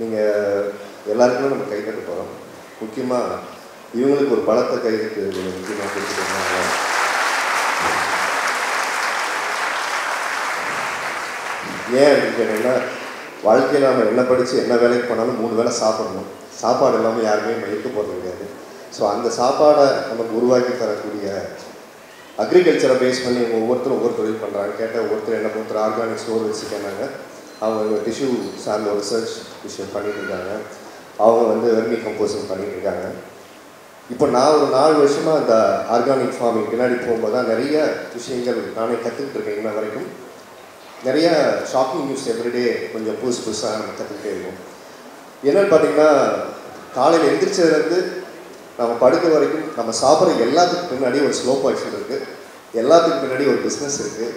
நீங்கள் எல்லாருக்குமே நம்ம கை கட்ட போகிறோம் முக்கியமாக இவங்களுக்கு ஒரு பலத்தை கை கட்டு முக்கியமாக கொடுத்துட்டோம்னா ஏன் அப்படின்னு கேட்டிங்கன்னா வாழ்க்கையில் நம்ம என்ன படித்து என்ன வேலைக்கு போனாலும் மூணு வேளை சாப்பிடணும். சாப்பாடு இல்லாமல் யாருமே நம்ம இருக்க போகிறது கிடையாது. ஸோ அந்த சாப்பாடை நமக்கு உருவாக்கி தரக்கூடிய அக்ரிகல்ச்சரை பேஸ் பண்ணி ஒவ்வொருத்தரும் ஒவ்வொரு தொழில் பண்ணுறாங்க கேட்டால் ஒவ்வொருத்தர் என்ன பொறுத்தர் ஆர்கானிக் ஸ்டோர் வச்சுருக்காங்க அவங்க டிஷ்யூ சார்ந்த ஒரு ரிசர்ச் விஷயம் பண்ணிகிட்ருக்காங்க அவங்க வந்து வெர்மி கம்போசிங் பண்ணிகிட்ருக்காங்க இப்போ நான் ஒரு நாலு வருஷமாக இந்த ஆர்கானிக் ஃபார்மிங் பின்னாடி போகும்போது தான் நிறைய விஷயங்கள் நானே கற்றுக்கிட்டு இருக்கேன் இன்ன வரைக்கும். நிறைய ஷாக்கிங் நியூஸ் எவ்ரிடே கொஞ்சம் புதுசு புதுசாக நம்ம கற்றுக்கிட்டே இருக்கோம். என்னென்னு பார்த்தீங்கன்னா காலையில் எந்திரிச்சதுலேருந்து நம்ம படுக்க வரைக்கும் நம்ம சாப்பிட்ற எல்லாத்துக்கு பின்னாடி ஒரு ஸ்லோ பாய்ச்சல் இருக்குது எல்லாத்துக்கு பின்னாடி ஒரு பிஸ்னஸ் இருக்குது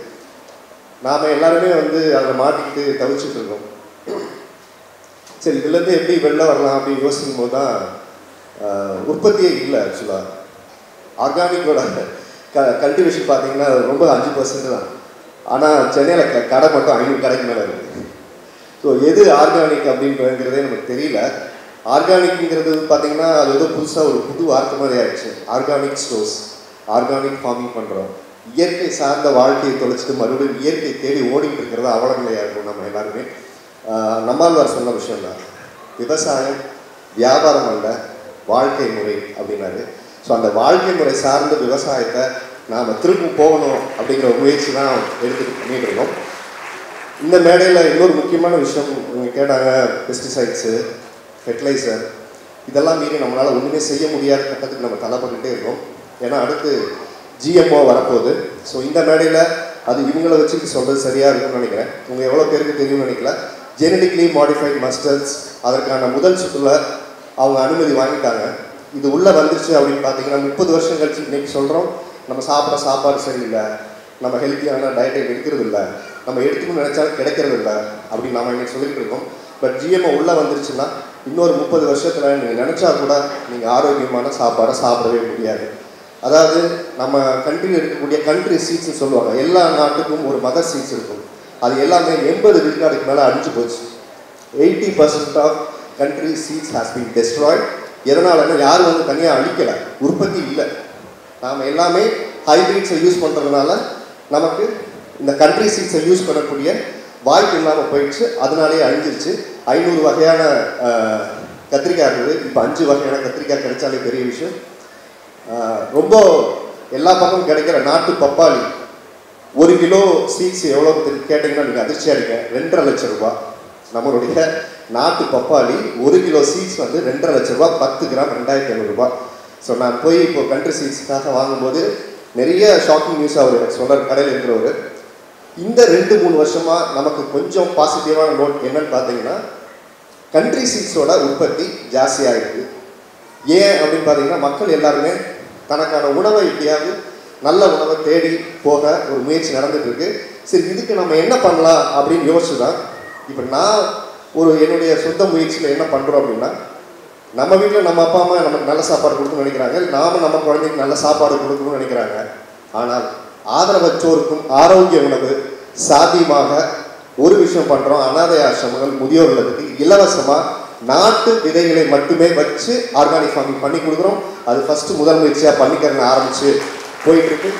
நாம் எல்லாருமே வந்து அதில் மாட்டிக்கிட்டு தவிச்சிட்டு இருக்கோம். சரி இதுலேருந்து எப்படி வெளில வரலாம் அப்படின்னு யோசிக்கும் போது தான் உற்பத்தியே இல்லை ஆக்சுவலாக ஆர்கானிக்கோட க கல்டிவேஷன் பார்த்தீங்கன்னா ரொம்ப அஞ்சு பர்சன்ட் தான். ஆனால் சென்னையில் க கடை மட்டும் ஐநூறு கடைக்கு மேலே இருக்குது ஸோ எது ஆர்கானிக் அப்படின்றதுங்கிறதே நமக்கு தெரியல. ஆர்கானிக்ங்கிறது பார்த்தீங்கன்னா அது ஏதோ புதுசாக ஒரு புது வார்த்தை மாதிரி ஆயிடுச்சு. ஆர்கானிக் ஸ்டோர்ஸ் ஆர்கானிக் ஃபார்மிங் பண்ணுறோம் இயற்கை சார்ந்த வாழ்க்கையை தொலைச்சிட்டு மறுபடியும் இயற்கை தேடி ஓடிட்டு இருக்கிறது அவலநிலையாக இருக்கும் நம்ம எல்லாருமே. ஆஹ் நம்மாழ்வார் சொன்ன விஷயம் தான். விவசாயம் வியாபாரம் அல்ல வாழ்க்கை முறை அப்படின்னாரு. ஸோ அந்த வாழ்க்கை முறை சார்ந்த விவசாயத்தை நாம் திரும்ப போகணும் அப்படிங்கிற முயற்சி தான் எடுத்துட்டு பண்ணிட்டு இருக்கோம். இந்த மேடையில் இன்னொரு முக்கியமான விஷயம் இவங்க கேட்டாங்க பெஸ்டிசைட்ஸு ஃபெர்டிலைசர் இதெல்லாம் மீறி நம்மளால் ஒன்றுமே செய்ய முடியாத கட்டத்துக்கு நம்ம தலைப்பட்டுகிட்டே இருக்கோம். ஏன்னா அடுத்து ஜிஎம்ஓ வரப்போகுது. ஸோ இந்த மேடையில் அது இவங்களை வச்சு சொல்கிறது சரியாக இருக்கும்னு நினைக்கிறேன். உங்கள் எவ்வளோ பேருக்கு தெரியும்னு நினைக்கல. ஜெனடிக்லி மாடிஃபைட் மஸ்டர்ஸ் அதற்கான முதல் சுற்றுல அவங்க அனுமதி வாங்கிட்டாங்க. இது உள்ளே வந்துருச்சு அப்படின்னு பார்த்தீங்கன்னா முப்பது வருஷம் கழிச்சு இன்றைக்கி சொல்கிறோம் நம்ம சாப்பிட்ற சாப்பாடு சரியில்லை. நம்ம ஹெல்த்தியான டயட்டை எடுக்கிறது இல்லை. நம்ம எடுத்துக்கணும்னு நினச்சாலும் கிடைக்கிறது இல்லை அப்படின்னு நம்ம இன்னைக்கு சொல்லிட்டு இருக்கோம். பட் ஜிஎம்ஓ உள்ளே வந்துருச்சுன்னா இன்னொரு முப்பது வருஷத்தில் நீங்கள் நினச்சா கூட நீங்கள் ஆரோக்கியமான சாப்பாடை சாப்பிடவே முடியாது. அதாவது நம்ம கண்ட்ரியில் இருக்கக்கூடிய கண்ட்ரி சீட்ஸ்னு சொல்லுவாங்க. எல்லா நாட்டுக்கும் ஒரு மதர் சீட்ஸ் இருக்கும். அது எல்லாமே எண்பது விழுக்காடுக்கு மேலே அடிச்சு போச்சு. Eighty percent of country seats has been destroyed எதனாலன்னா யாரும் வந்து தனியாக அழிக்கலை. உற்பத்தி இல்லை. நாம் எல்லாமே ஹைபிரிட்ஸை யூஸ் பண்ணுறதுனால நமக்கு இந்த கண்ட்ரி சீட்ஸை யூஸ் பண்ணக்கூடிய வாய்ப்பு இல்லாமல் போயிடுச்சு. அதனாலேயே அழிஞ்சிருச்சு. ஐநூறு வகையான கத்திரிக்காய் இருந்தது இப்போ அஞ்சு வகையான கத்திரிக்காய் கிடைச்சாலே பெரிய விஷயம். ரொம்ப எல்லா பக்கமும் கிடைக்கிற நாட்டு பப்பாளி. ஒரு கிலோ சீட்ஸ் எவ்வளோ கேட்டிங்கன்னா நீங்கள் அதிர்ச்சியாக இருக்க ரெண்டரை லட்சம் ரூபா. நம்மளுடைய நாட்டு பப்பாளி ஒரு கிலோ சீட்ஸ் வந்து ரெண்டரை லட்ச ரூபா பத்து கிராம் ரெண்டாயிரத்தி ஐநூறுரூபா ஸோ நான் போய் இப்போ கண்ட்ரி சீட்ஸ்க்காக வாங்கும்போது நிறைய ஷாக்கிங் நியூஸ் அவர் சொன்னார் கடையில் இருக்கிறவர். இந்த ரெண்டு மூணு வருஷமாக நமக்கு கொஞ்சம் பாசிட்டிவான நோட் என்னன்னு பார்த்தீங்கன்னா கண்ட்ரி சீட்ஸோட உற்பத்தி ஜாஸ்தியாக இருக்குது ஏன் அப்படின்னு பார்த்தீங்கன்னா மக்கள் எல்லாருமே தனக்கான உணவை எப்படியாவது நல்ல உணவை தேடி போக ஒரு முயற்சி நடந்துட்டு இருக்கு சரி இதுக்கு நம்ம என்ன பண்ணலாம் அப்படின்னு யோசிச்சு தான் இப்போ நான் ஒரு என்னுடைய சொந்த முயற்சியில் என்ன பண்ணுறோம் அப்படின்னா நம்ம வீட்டில் நம்ம அப்பா அம்மா நமக்கு நல்ல சாப்பாடு கொடுக்கணும்னு நினைக்கிறாங்க. நாம நம்ம குழந்தைக்கு நல்ல சாப்பாடு கொடுக்கணும்னு நினைக்கிறாங்க. ஆனால் ஆதரவற்றோருக்கும் ஆரோக்கிய உணவு சாத்தியமாக ஒரு விஷயம் பண்ணுறோம் அனாதை ஆசிரமங்கள் முதியோர் இல்லத்துக்கு இலவசமாக நாட்டு விதைகளை மட்டுமே வச்சு ஆர்கானிக் ஃபார்மிங் பண்ணி கொடுக்குறோம். அது ஃபஸ்ட்டு முதல் முயற்சியாக பண்ணிக்கிறன்னு ஆரம்பித்து போயிட்டுருக்கு.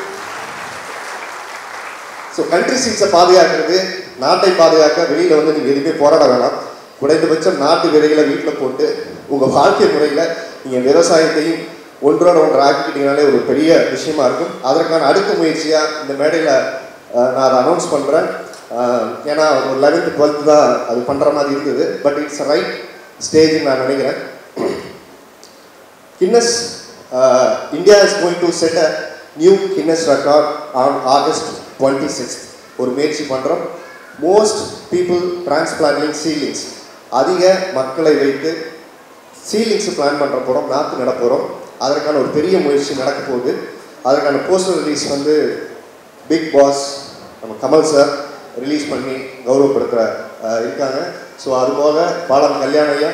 ஸோ கண்ட்ரி சீட்ஸை பாதுகாக்கிறது நாட்டை பாதுகாக்க வெளியில் வந்து நீங்கள் எதுவுமே போராட வேணாம். குறைந்தபட்சம் நாட்டு விதைகளை வீட்டில் போட்டு உங்கள் வாழ்க்கை முறையில் நீங்கள் விவசாயத்தையும் ஒன்றோட ஒன்று ஆக்கிக்கிட்டீங்கனாலே ஒரு பெரிய விஷயமா இருக்கும். அதற்கான அடுத்த முயற்சியாக இந்த மேடையில் நான் அதை அனௌன்ஸ் பண்ணுறேன் ஏன்னா ஒரு லெவன்த்து டுவெல்த்து தான் அது பண்ணுற மாதிரி இருந்தது. பட் இட்ஸ் ரைட் ஸ்டேஜில் நான் நினைக்கிறேன். Guinness India is going to set a new Guinness record on August twenty sixth ஒரு முயற்சி பண்ணுறோம் மோஸ்ட் பீப்புள் டிரான்ஸ்பிளான்டிங் சீலிங்ஸ் அதிக மக்களை வைத்து சீலிங்ஸ் பிளான் பண்ணுற போகிறோம் நாற்று நட போகிறோம் அதற்கான ஒரு பெரிய முயற்சி நடக்க போகுது. அதற்கான போஸ்டர் ரிலீஸ் வந்து பிக் பாஸ் நம்ம கமல் சார் ரிலீஸ் பண்ணி கௌரவப்படுத்துகிற uh, இருக்காங்க. ஸோ அது போக பாலம் கல்யாணையா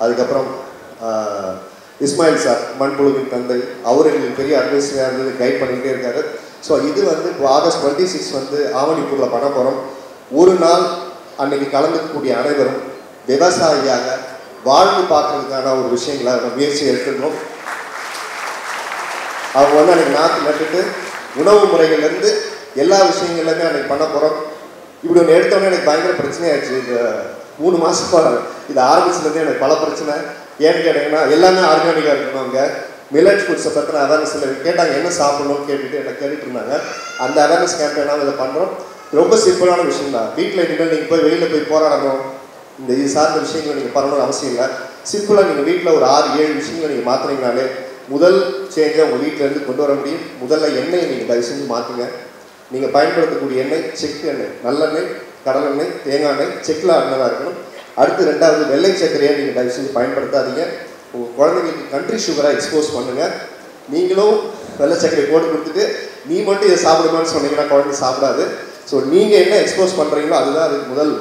அதுக்கப்புறம் இஸ்மாயில் சார் மண்புழுவின் தந்தை அவர் எங்களுக்கு பெரிய அட்வைஸராக இருந்தது கைட் பண்ணிக்கிட்டே இருக்காரு. ஸோ இது வந்து இப்போ ஆகஸ்ட் டுவெண்ட்டி சிக்ஸ் வந்து ஆவணிப்பூரில் பண்ண போகிறோம் ஒரு நாள் அன்னைக்கு கலந்துக்கக்கூடிய அனைவரும் விவசாயியாக வாழ்ந்து பார்க்கறதுக்கான ஒரு விஷயங்களை நம்ம முயற்சி எடுத்துருந்தோம் அவங்க வந்து அன்றைக்கி நாற்று நட்டுட்டு உணவு முறைகள்லேருந்து எல்லா விஷயங்கள்லையுமே அன்றைக்கி பண்ண போகிறோம் இப்படி ஒன்று எடுத்தோன்னே எனக்கு பயங்கர பிரச்சனையாச்சு இந்த மூணு மாதம் இது ஆரம்பிச்சதுலேருந்து எனக்கு பல பிரச்சனை. ஏன்னு கேட்டிங்கன்னா எல்லாமே ஆர்கானிக்காக இருக்கணும் அங்கே. மில்லட் ஃபுட்ஸை பற்றின அவேர்னஸ் இல்லை. கேட்டாங்க என்ன சாப்பிடணும்னு கேட்டுட்டு என்ன கேட்டுட்டு இருந்தாங்க. அந்த அவேர்னஸ் கேம்பெயினாக இதை பண்ணுறோம் ரொம்ப சிம்பிளான விஷயம் தான் வீட்டில் இனிமேல் நீங்கள் போய் வெளியில் போய் போராடணும். இந்த இது சார்ந்த விஷயங்களை நீங்கள் பண்ணணும்னு அவசியம் இல்லை. சிம்பிளாக நீங்கள் வீட்டில் ஒரு ஆறு ஏழு விஷயங்களை நீங்கள் மாற்றினீங்கனாலே முதல் சேஞ்சை உங்கள் வீட்டிலேருந்து கொண்டு வர முடியும். முதல்ல எண்ணெயை நீங்கள் தயவு செஞ்சு மாற்றுங்க நீங்கள் பயன்படுத்தக்கூடிய எண்ணெய் செக்கு எண்ணெய் நல்லெண்ணெய் கடலெண்ணெய் தேங்காய் எண்ணெய் செக்கில் ஆடினதாக இருக்கணும். அடுத்து ரெண்டாவது வெள்ளை சர்க்கரையை நீங்கள் தயவு செஞ்சு பயன்படுத்தாதீங்க உங்கள் குழந்தைங்களுக்கு கண்ட்ரி சுகராக எக்ஸ்போஸ் பண்ணுங்கள் நீங்களும் வெள்ளை சர்க்கரை போட்டு கொடுத்துட்டு நீ மட்டும் இதை சாப்பிடுமான்னு சொன்னீங்கன்னா குழந்தை சாப்பிடாது. ஸோ நீங்கள் என்ன எக்ஸ்போஸ் பண்ணுறீங்களோ அதுதான் அதுக்கு முதல்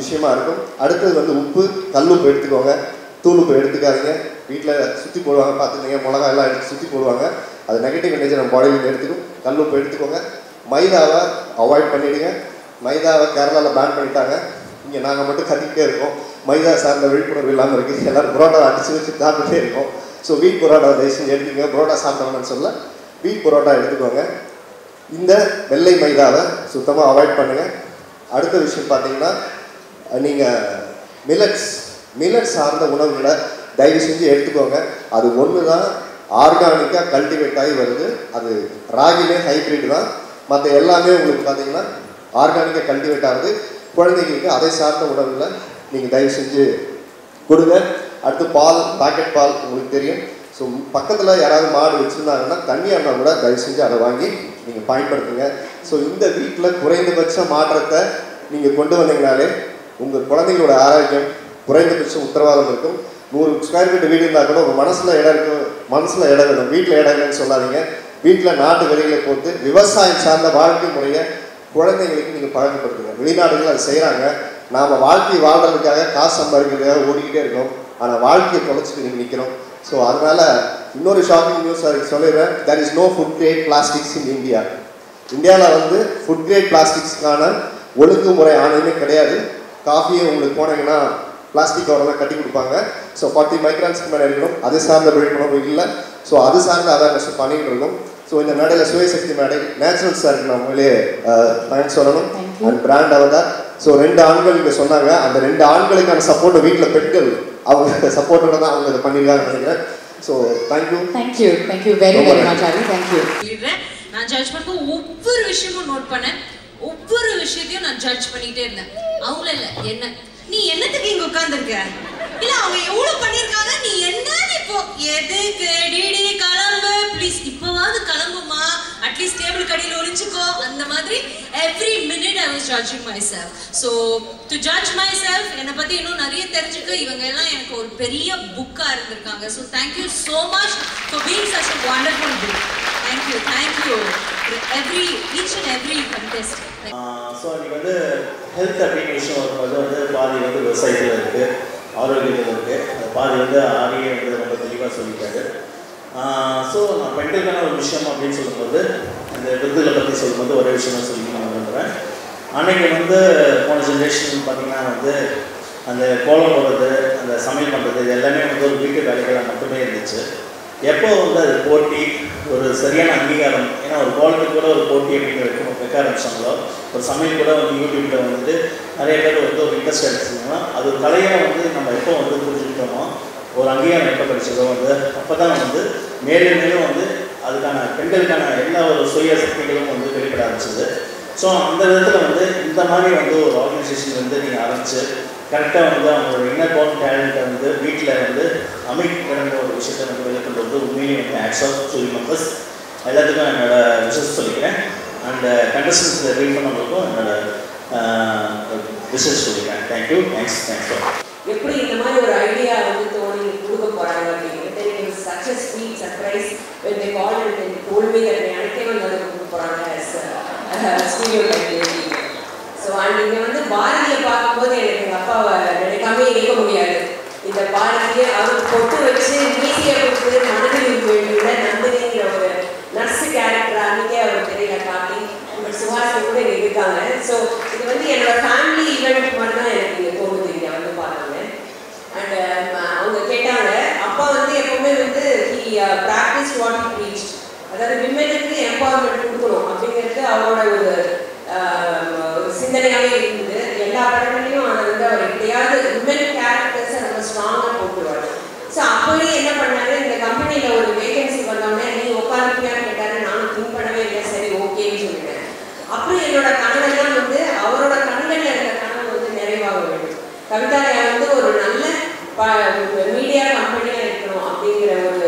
விஷயமா இருக்கும். அடுத்தது வந்து உப்பு கல்லுப்பு எடுத்துக்கோங்க. தூள் உப்பு எடுத்துக்காதீங்க. வீட்டில் சுற்றி போடுவாங்க பார்த்துருந்தீங்க மிளகா எல்லாம் எடுத்து சுற்றி போடுவாங்க. அது நெகட்டிவ் எனர்ஜி நம்ம பாடியில் எடுத்துக்கும். கல்லுப்பு எடுத்துக்கோங்க. மைதாவை அவாய்ட் பண்ணிவிடுங்க மைதாவை கேரளாவில் பேன் பண்ணிட்டாங்க. இங்கே நாங்கள் மட்டும் கத்திக்கிட்டே இருக்கோம். மைதா சார்ந்த விழிப்புணர்வு இல்லாமல் இருக்குது எல்லோரும் புரோட்டா அடிச்சு வச்சு சாப்பிட்டுட்டே இருக்கோம். ஸோ வீட் புரோட்டா தயவு செஞ்சு எடுத்துக்கங்க. புரோட்டா சாப்பிட்டோம்னு சொல்ல வீட் புரோட்டா எடுத்துக்கோங்க. இந்த வெள்ளை மைதாவை சுத்தமாக அவாய்ட் பண்ணுங்கள் அடுத்த விஷயம் பார்த்தீங்கன்னா நீங்கள் மில்லட்ஸ் மில்லட் சார்ந்த உணவுகளை தயவு செஞ்சு எடுத்துக்கோங்க. அது ஒன்று தான் ஆர்கானிக்காக கல்டிவேட் ஆகி வருது. அது ராகிலே ஹைப்ரிட் தான். மற்ற எல்லாமே உங்களுக்கு பார்த்தீங்கன்னா ஆர்கானிக்காக கல்டிவேட் ஆகுது குழந்தைங்களுக்கு அதை சார்ந்த உணவுகளை நீங்கள் தயவு செஞ்சு கொடுங்க. அடுத்து பால் பாக்கெட் பால் உங்களுக்கு தெரியும். ஸோ பக்கத்தில் யாராவது மாடு வச்சுருந்தாங்கன்னா தண்ணியானா கூட தயவு செஞ்சு அதை வாங்கி நீங்கள் பயன்படுத்துங்க. ஸோ இந்த வீட்டில் குறைந்தபட்ச மாற்றத்தை நீங்கள் கொண்டு வந்தீங்கனாலே உங்கள் குழந்தைங்களோட ஆரோக்கியம் குறைந்தபட்ச உத்தரவாதம் இருக்கும். நூறு ஸ்கொயர் ஃபீட் வீடு இருந்தால் கூட உங்கள் மனசில் இடம் இருக்கும் மனசில் இடம் வேணும். வீட்டில் இடம் இல்லைன்னு சொல்லாதீங்க. வீட்டில் நாட்டு வெளியில் போட்டு விவசாயம் சார்ந்த வாழ்க்கை முறையை குழந்தைங்களுக்கு நீங்கள் பழக்கப்படுத்துங்க. வெளிநாடுகள் அதை செய்கிறாங்க நாம் வாழ்க்கை வாழ்கிறதுக்காக காசு சம்பாதிக்கிறதுக்காக ஓடிக்கிட்டே இருக்கோம். ஆனால் வாழ்க்கையை தொலைச்சிட்டு நீங்கள் நிற்கிறோம் ஸோ அதனால் இன்னொரு ஷாக்கிங் நியூஸ் அதுக்கு சொல்லிடுறேன். There is no food grade plastics in India இந்தியாவில் வந்து ஃபுட் கிரேட் பிளாஸ்டிக்ஸ்க்கான ஒழுங்குமுறை ஆணையமே கிடையாது. காஃபியை உங்களுக்கு போனீங்கன்னா பிளாஸ்டிக் கவரெல்லாம் கட்டி கொடுப்பாங்க. ஸோ ஃபார்ட்டி மைக்ரான்ஸ்க்கு மேலே இருக்கணும். அது சார்ந்த விழிப்புணர்வு இல்லை. ஸோ அது சார்ந்த அவேர்னஸ் பண்ணிகிட்டு இருக்கோம். ஸோ இந்த மேடையில் சுயசக்தி மேடை நேச்சுரல் சாருக்கு நான் உண்மையிலே தேங்க்ஸ் சொல்லணும். அண்ட் பிராண்ட் அவதார் ஸோ ரெண்டு ஆண்கள் இங்கே சொன்னாங்க. அந்த ரெண்டு ஆண்களுக்கான சப்போர்ட் வீட்டில் பெண்கள் அவங்க சப்போர்ட்டோட தான் அவங்க இதை பண்ணியிருக்காங்கன்னு நினைக்கிறேன். So thank you thank you thank you very very. Much Hari thank you நான் ஜட்ஜ் பண்ண ஒவ்வொரு விஷயமும் நோட் பண்ணேன். ஒவ்வொரு விஷயத்தையும் நான் ஜட்ஜ் பண்ணிட்டே இருந்தேன். அவங்கள இல்ல என்ன? நீ என்னத்துக்கு இங்க உட்கார்ந்திருக்க? இல்ல அவங்க எவ்வளவு பண்ணிருக்காங்க நீ என்ன இப்போ எதுக்கு டிடி கிளம்பு ப்ளீஸ் இப்பவாவது கிளம்புமா? அட்லீஸ்ட் டேபிள் கடையில் ஒளிச்சுக்கோ அந்த மாதிரி every minute I was judging myself so to judge myself என்னை பத்தி இன்னும் நிறைய தெரிஞ்சுக்க இவங்க எல்லாம் எனக்கு ஒரு பெரிய புக்கா இருந்திருக்காங்க. So thank you so much for being such a wonderful book thank you thank you every each and every contest so இன்னைக்கு வந்து ஹெல்த் அப்படிங்கிற விஷயம் வரும்போது வந்து பாதி வந்து விவசாயத்தில் இருக்குது ஆரோக்கியத்தில் இருக்குது அது பாதி வந்து ஆரியே வந்து ரொம்ப தெளிவாக சொல்லிட்டாரு. ஸோ நான் பெண்களுக்கான ஒரு விஷயம் அப்படின்னு சொல்லும்போது இந்த விருதுகளை பற்றி சொல்லும்போது ஒரே விஷயம் தான் சொல்லி நான் விரும்புகிறேன் அன்னைக்கு வந்து போன ஜென்ரேஷன் பார்த்திங்கன்னா வந்து அந்த கோலம் போடுறது அந்த சமையல் பண்ணுறது இது எல்லாமே வந்து ஒரு வீட்டு வேலைகளாக மட்டுமே இருந்துச்சு. எப்போ வந்து அது போட்டி ஒரு சரியான அங்கீகாரம் ஏன்னா ஒரு கோலத்துக்கு கூட ஒரு போட்டி அப்படின்னு வைக்க வைக்க ஆரம்பிச்சாங்களோ ஒரு சமையல் கூட வந்து யூடியூப்பில் வந்துட்டு நிறைய பேர் வந்து ஒரு இன்ட்ரெஸ்ட் எடுத்துருந்தோம்னா அது ஒரு கலையாக வந்து நம்ம எப்போ வந்து புரிஞ்சுக்கிட்டோமோ ஒரு அங்கீகாரம் எப்போ கிடைச்சதோ வந்து அப்போ தான் வந்து மேலும் மேலும் வந்து அதுக்கான பெண்களுக்கான எல்லா ஒரு சுய சக்திகளும் வந்து வெளிப்பட ஆரம்பிச்சது. ஸோ அந்த விதத்தில் வந்து இந்த மாதிரி வந்து ஒரு ஆர்கனைசேஷன் வந்து நீங்கள் ஆரம்பித்து கரெக்டாக வந்து அவங்களோட இன்னர் பார்ன் டேலண்ட்டை வந்து வீட்டில் வந்து அமைக்க ஒரு விஷயத்தை வந்து வெளிக்கொண்டு வந்து உண்மையிலேயே வந்து ஆக்ஸ் ஆஃப் சொல்லி மெம்பர்ஸ் எல்லாத்துக்கும் என்னோட விஷஸ் சொல்லிக்கிறேன். அண்ட் கண்டஸ்டன்ஸில் ரீட் பண்ணவங்களுக்கும் என்னோட uh, விஷஸ் சொல்லிக்கிறேன். Thank you thanks thanks for எப்படி இந்த மாதிரி ஒரு ஐடியா வந்து தோணி கொடுக்க போறாங்க அப்படின்னு then it was such a sweet surprise when they வந்து கொடுக்க போறாங்க ஸ்டூடியோ ஸோ அண்ட் வந்து பாரதியை பார்க்கும்போது எனக்கு எங்கள் அப்பாவை நினைக்காம இருக்க முடியாது. இந்த பாரதியை அவர் பொட்டு வச்சு மீதியை கொடுத்து மனதில் வேண்டிய நந்தினிங்கிற ஒரு நர்ஸு கேரக்டர் அன்றைக்கே அவர் தெரியல காட்டி நம்ம சுஹாசி இருக்காங்க. ஸோ இது வந்து என்னோட ஃபேமிலி ஈவெண்ட் மட்டும் எனக்கு இங்கே போகுது இங்கே வந்து பார்த்தாங்க அண்ட் அவங்க கேட்டாங்க அப்பா வந்து எப்பவுமே வந்து ஹி ப்ராக்டிஸ் வாட் ப்ரீச் அதாவது விமனுக்கு எம்பவர்மெண்ட் கொடுக்கணும் அப்படிங்கிறது அவரோட ஒரு சிந்தனையாகவே இருந்தது. எல்லா படங்களையும் அதை வந்து அவர் எப்படியாவது விமன் கேரக்டர்ஸை நம்ம ஸ்ட்ராங்காக போட்டுருவார். ஸோ அப்போயே என்ன பண்ணாரு? இந்த கம்பெனியில் ஒரு வேகன்சி வந்தோடனே நீ உட்காந்துப்பியான்னு கேட்டாரு. நானும் திங்க் பண்ணவே இல்லை. சரி ஓகேன்னு சொல்லிட்டேன் அப்புறம் என்னோட கனவெல்லாம் வந்து அவரோட கண்களில் இருக்கிற கனவு வந்து நிறைவாக வேண்டும் கவிதாலயா வந்து ஒரு நல்ல மீடியா கம்பெனியாக இருக்கணும் அப்படிங்கிற ஒரு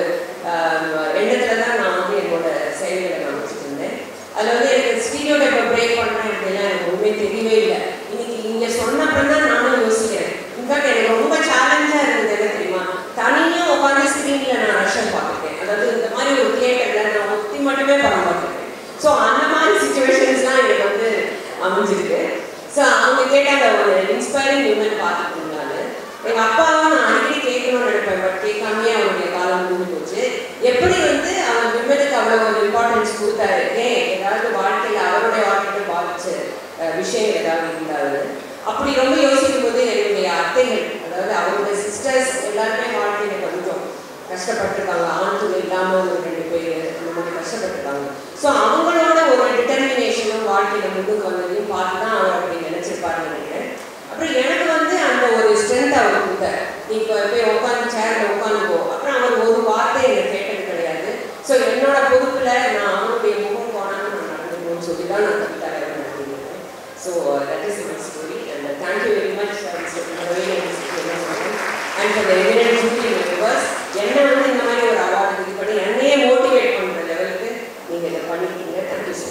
என்னோட நான் வச்சுருந்தேன் அதில் வந்து எனக்கு ஸ்டீரியோ டைப்பை பிரேக் பண்ணேன் அப்படிலாம் எனக்கு ஒன்றுமே தெரியவே இல்லை. இன்னைக்கு இங்கே சொன்னப்பறம் தான் நானும் யோசிக்கிறேன். இன்ஃபேக்ட் எனக்கு ரொம்ப சேலஞ்சாக இருந்தது என்ன தெரியுமா? தனியாக உட்காந்து ஸ்க்ரீனில் நான் ரஷன் பார்த்துருக்கேன். அதாவது இந்த மாதிரி ஒரு தியேட்டரில் நான் ஒத்தி மட்டுமே படம் பார்த்துருக்கேன். ஸோ அந்த மாதிரி சுச்சுவேஷன்ஸ்லாம் எனக்கு வந்து அமைஞ்சிருக்கு. ஸோ அவங்க கேட்டாங்க ஒரு இன்ஸ்பைரிங் உமன் பார்த்துட்டு இருந்தாங்க எங்கள் அப்பாவை நான் அடிக்கடி கேட்கணும்னு நினைப்பேன் பட் கேட்காமயே அவருடைய காலம் முடிஞ்சு போச்சு எப்படி வந்து அவர் விமனுக்கு அவ்வளோ ஒரு இம்பார்ட்டன்ஸ் கொடுத்தாரு ஏன் ஏதாவது வாழ்க்கையில் அவருடைய வாழ்க்கையை பாதிச்ச விஷயம் விஷயங்கள் ஏதாவது இருந்தாலும் அப்படி ரொம்ப யோசிக்கும் போது என்னுடைய அத்தைகள் அதாவது அவருடைய சிஸ்டர்ஸ் எல்லாருமே வாழ்க்கையில கொஞ்சம் கஷ்டப்பட்டிருக்காங்க. ஆண் துணை இல்லாமல் ஒரு ரெண்டு பேர் அந்த மாதிரி கஷ்டப்பட்டிருக்காங்க. ஸோ அவங்களோட ஒரு டிட்டர்மினேஷனும் வாழ்க்கையில முன்னுக்கு வந்ததையும் பார்த்து தான் அவர் அப்படி நினைச்சிருப்பாருன்னு நினைக்கிறேன். அப்புறம் எனக்கு வந்து அந்த ஒரு ஸ்ட்ரென்த் அவர் கொடுத்த நீ இப்போ போய் உட்காந்து சேரில் உட்காந்துக்கோ அப்புறம் அவர் ஒரு வார்த்தை எனக்கு கேட்டது கிடையாது ஸோ என்னோட பொறுப்பில் நான் அவனுடைய முகம் போனாலும் நான் நடந்துக்கணும்னு சொல்லி தான் நான் கவிதாவை நடத்திருக்கேன் so that is my story and thank you very